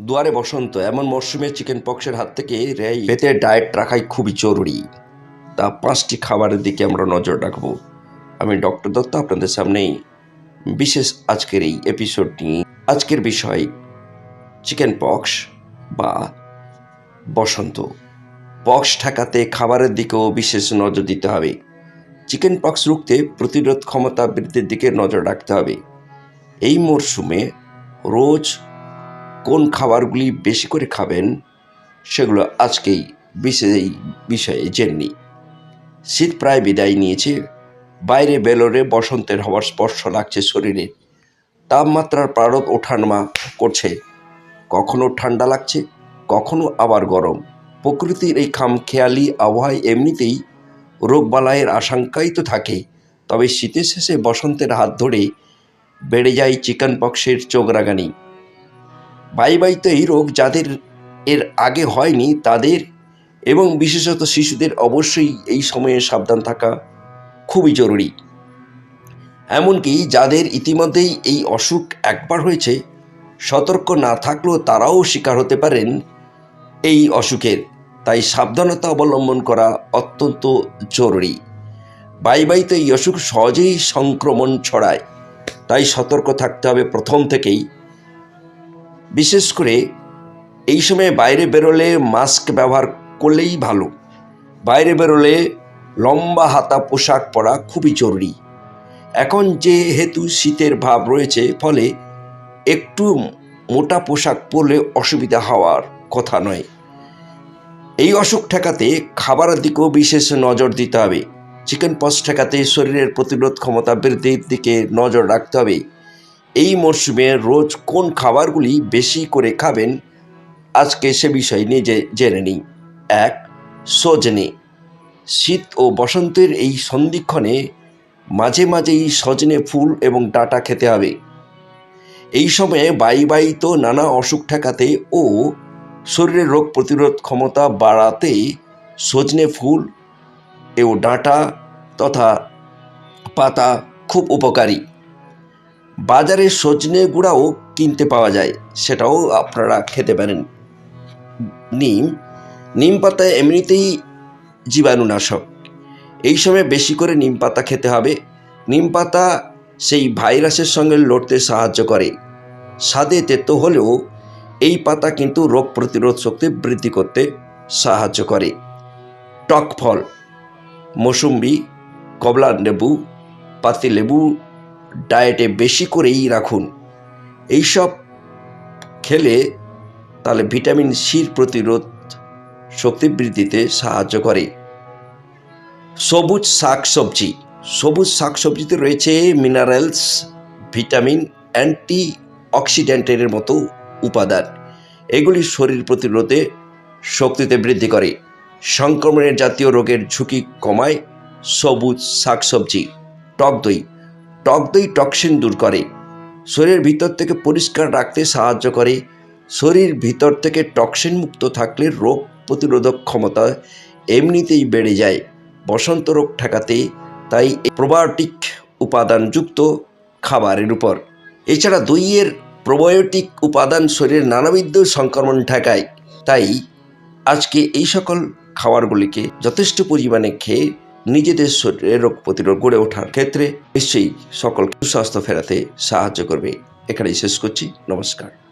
দুয়ারে বসন্ত এমন মরশুমে চিকেন পক্সের হাত থেকে রেই পেতে ডায়েট রাখাই খুবই জরুরি। তা পাঁচটি খাবারের দিকে আমরা নজর রাখব। আমি ডক্টর দত্ত আপনাদের সামনেই বিশেষ আজকের এই এপিসোড নিয়ে আজকের বিষয় চিকেন পক্স বা বসন্ত। পক্স ঠেকাতে খাবারের দিকেও বিশেষ নজর দিতে হবে। চিকেন পক্স রুখতে প্রতিরোধ ক্ষমতা বৃদ্ধির দিকে নজর রাখতে হবে। এই মরশুমে রোজ কোন খাবারগুলি বেশি করে খাবেন সেগুলো আজকেই বিশেষ এই বিষয়ে জেনে নিই। শীত প্রায় বিদায় নিয়েছে, বাইরে বেলোরে বসন্তের হওয়ার স্পর্শ লাগছে শরীরে। তাপমাত্রার পারদ ওঠানামা করছে। কখনো ঠান্ডা লাগছে, কখনো আবার গরম। প্রকৃতির এই খামখেয়ালি আবহাওয়ায় এমনিতেই রোগবালাইয়ের আশঙ্কাই তো থাকে। তবে শীতের শেষে বসন্তের হাত ধরে বেড়ে যায় চিকেন পক্সের চোখরাগানি বাই এই রোগ যাদের এর আগে হয়নি তাদের এবং বিশেষত শিশুদের অবশ্যই এই সময়ে সাবধান থাকা খুবই জরুরি। এমনকি যাদের ইতিমধ্যেই এই অসুখ একবার হয়েছে, সতর্ক না থাকলেও তারাও শিকার হতে পারেন এই অসুখের। তাই সাবধানতা অবলম্বন করা অত্যন্ত জরুরি। বাই এই অসুখ সহজেই সংক্রমণ ছড়ায়। তাই সতর্ক থাকতে হবে প্রথম থেকেই। বিশেষ করে এই সময় বাইরে বেরোলে মাস্ক ব্যবহার করলেই ভালো। বাইরে বেরোলে লম্বা হাতা পোশাক পরা খুবই জরুরি। এখন যেহেতু শীতের ভাব রয়েছে, ফলে একটু মোটা পোশাক পরলে অসুবিধা হওয়ার কথা নয়। এই অসুখ ঠেকাতে খাবারের দিকেও বিশেষ নজর দিতে হবে। চিকেন পক্স ঠেকাতে শরীরের প্রতিরোধ ক্ষমতা বৃদ্ধির দিকে নজর রাখতে হবে। এই মরশুমে রোজ কোন খাবারগুলি বেশি করে খাবেন? আজকে সে বিষয় নিয়ে জেনে নিই। এক, সজনে। শীত ও বসন্তের এই সন্ধিক্ষণে মাঝে মাঝেই সজনে ফুল এবং ডাঁটা খেতে হবে। এই সময়ে বায়ুবাহিত নানা অসুখ ঠেকাতে ও শরীরের রোগ প্রতিরোধ ক্ষমতা বাড়াতে সজনে ফুল ও ডাঁটা তথা পাতা খুব উপকারী। বাজারে সজনে গুঁড়াও কিনতে পাওয়া যায়, সেটাও আপনারা খেতে পারেন। নিম নিম পাতা এমনিতেই জীবাণুনাশক। এই সময় বেশি করে নিম পাতা খেতে হবে। নিম পাতা সেই ভাইরাসের সঙ্গে লড়তে সাহায্য করে। স্বাদে তেতো হলেও এই পাতা কিন্তু রোগ প্রতিরোধ শক্তি বৃদ্ধি করতে সাহায্য করে। টক ফল, মৌসুম্বি, কমলা লেবু পাতিলেবু ডায়েটে বেশি করেই রাখুন। এইসব খেলে তাহলে ভিটামিন সির প্রতিরোধ শক্তি বৃদ্ধিতে সাহায্য করে। সবুজ শাক সবজি সবুজ শাক সবজিতে রয়েছে মিনারেলস ভিটামিন অ্যান্টি অক্সিডেন্টের মতো উপাদান। এগুলি শরীর প্রতিরোধে শক্তিতে বৃদ্ধি করে। সংক্রমণের জাতীয় রোগের ঝুঁকি কমায় সবুজ শাকসবজি, টক দই। টক দই টক্সিন দূর করে। শরীরের ভিতর থেকে পরিষ্কার রাখতে সাহায্য করে। শরীর ভিতর থেকে টক্সিন মুক্ত থাকলে রোগ প্রতিরোধক ক্ষমতা এমনিতেই বেড়ে যায়। বসন্ত রোগ ঠেকাতে তাই প্রোবায়োটিক উপাদানযুক্ত খাবারের উপর। এছাড়া দইয়ের প্রোবায়োটিক উপাদান শরীরের নানাবিধ সংক্রমণ ঠেকায়। তাই আজকে এই সকল খাবারগুলিকে যথেষ্ট পরিমাণে খেয়ে নিজেদের শরীরে রোগ প্রতিরোধ গড়ে ওঠার ক্ষেত্রে নিশ্চয়ই সকলকে সুস্বাস্থ্য ফেরাতে সাহায্য করবে। এখানেই শেষ করছি। নমস্কার।